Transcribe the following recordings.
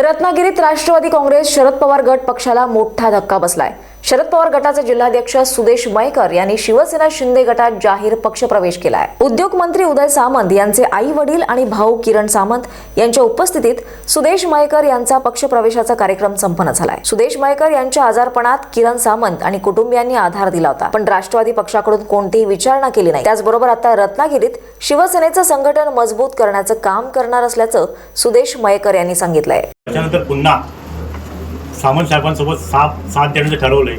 रत्नागिरीत राष्ट्रवादी काँग्रेस शरद पवार गट पक्षाला मोठा धक्का बसलाय. शरद पवार गटाचे जिल्हाध्यक्ष सुदेश मयकर यांनी शिवसेना शिंदे गटात जाहीर पक्षप्रवेश आहे उद्योग मंत्री उदय सामंत यांचे आई वडील आणि भाऊ किरण सामंत यांच्या उपस्थितीत सुदेश मयकर यांचा पक्षप्रवेशाचा कार्यक्रम संपन्न झालाय. सुदेश मयकर यांच्या आजारपणात किरण सामंत आणि कुटुंबियांनी आधार दिला होता. पण राष्ट्रवादी पक्षाकडून कोणतीही विचारणा केली नाही. त्याचबरोबर आता रत्नागिरीत शिवसेनेचं संघटन मजबूत करण्याचं काम करणार असल्याचं सुदेश मयकर यांनी सांगितलंय. त्याच्यानंतर पुन्हा सामंत साहेबांसोबत साथ साथ देण्याचं ठरवलंय.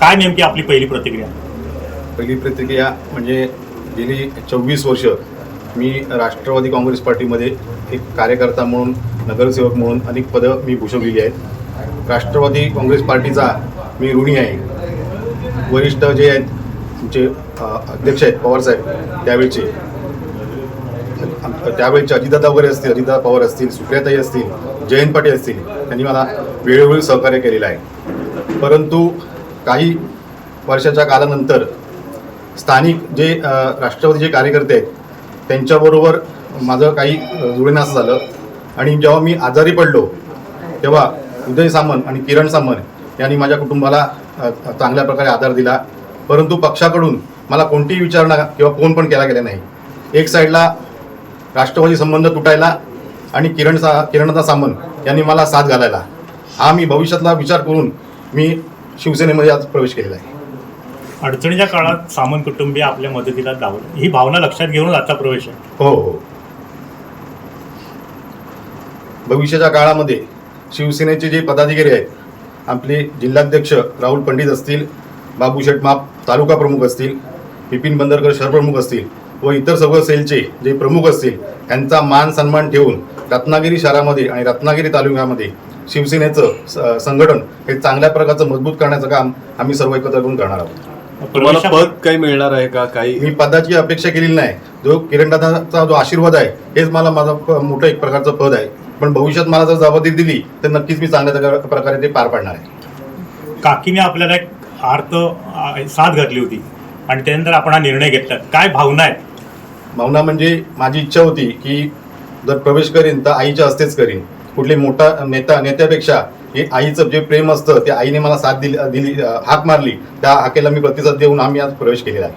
काय नेमकी आपली पहिली प्रतिक्रिया? पहिली प्रतिक्रिया म्हणजे गेली चोवीस वर्ष मी राष्ट्रवादी काँग्रेस पार्टीमध्ये एक कार्यकर्ता म्हणून नगरसेवक म्हणून अनेक पदं मी भूषवलेली आहेत. राष्ट्रवादी काँग्रेस पार्टीचा मी ऋणी आहे. वरिष्ठ जे आहेत तुमचे अध्यक्ष आहेत पवारसाहेब त्यावेळचे. त्यावेळेचे अजितदादा वगैरे असतील अजितदादा पवार असतील सुप्रियाताई असतील जयंत पाटील असतील त्यांनी मला वेळोवेळी सहकार्य केलेलं आहे. परंतु काही वर्षाच्या कालानंतर स्थानिक जे राष्ट्रवादी जे कार्यकर्ते आहेत त्यांच्याबरोबर माझं काही अ, झालं. आणि जेव्हा मी आजारी पडलो तेव्हा उदय सामंत आणि किरण सामंत यांनी माझ्या कुटुंबाला चांगल्या प्रकारे आधार दिला. परंतु पक्षाकडून मला कोणतीही विचारणा किंवा फोन पण केला गेला नाही. एक साईडला राष्ट्रवादी संबंध तुटायला आणि किरण सा किरणदा सामंत यांनी मला साथ घालायला. हा मी भविष्यातला विचार करून मी शिवसेनेमध्ये आज प्रवेश केलेला आहे. अडचणीच्या काळात सामंत कुटुंबीय आपल्या मदतीला धावलं ही भावना लक्षात घेऊन आजचा प्रवेश आहे. हो हो. भविष्याच्या काळामध्ये शिवसेनेचे जे पदाधिकारी आहेत आपले जिल्हाध्यक्ष राहुल पंडित असतील बाबू शेटमाप तालुका प्रमुख असतील बिपिन बंदरकर शहरप्रमुख असतील व इतर सर्व सेलचे जे प्रमुख असतील यांचा मान सन्मान ठेवून रत्नागिरी शहरामध्ये आणि रत्नागिरी तालुक्यामध्ये शिवसेनेचं संघटन हे चांगल्या प्रकारचं मजबूत करण्याचं काम आम्ही सर्व एकत्र करून करणार आहोत. तुम्हाला प्रवेशा- पद काही मिळणार आहे का? काही मी पदाची अपेक्षा केलेली नाही. जो किरणदादाचा जो आशीर्वाद आहे हेच मला माझं मोठं एक प्रकारचं पद आहे. पण भविष्यात मला जर जबाबदारी दिली तर नक्कीच मी चांगल्या प्रकार- प्रकारे ते पार पाडणार आहे. काकीने आपल्याला एक आर्त साथ घातली होती. आणि त्यानंतर आपण हा निर्णय घेतला काय भावना आहेत? भावना म्हणजे माझी इच्छा होती की जर प्रवेश करीन तर आईच्या हस्तेच करीन. कुठले मोठा नेता नेत्यापेक्षा हे आईचं जे प्रेम असतं ते आईने मला साथ दिली दिली हाक मारली त्या हाकेला मी प्रतिसाद देऊन आम्ही आज प्रवेश केलेला आहे.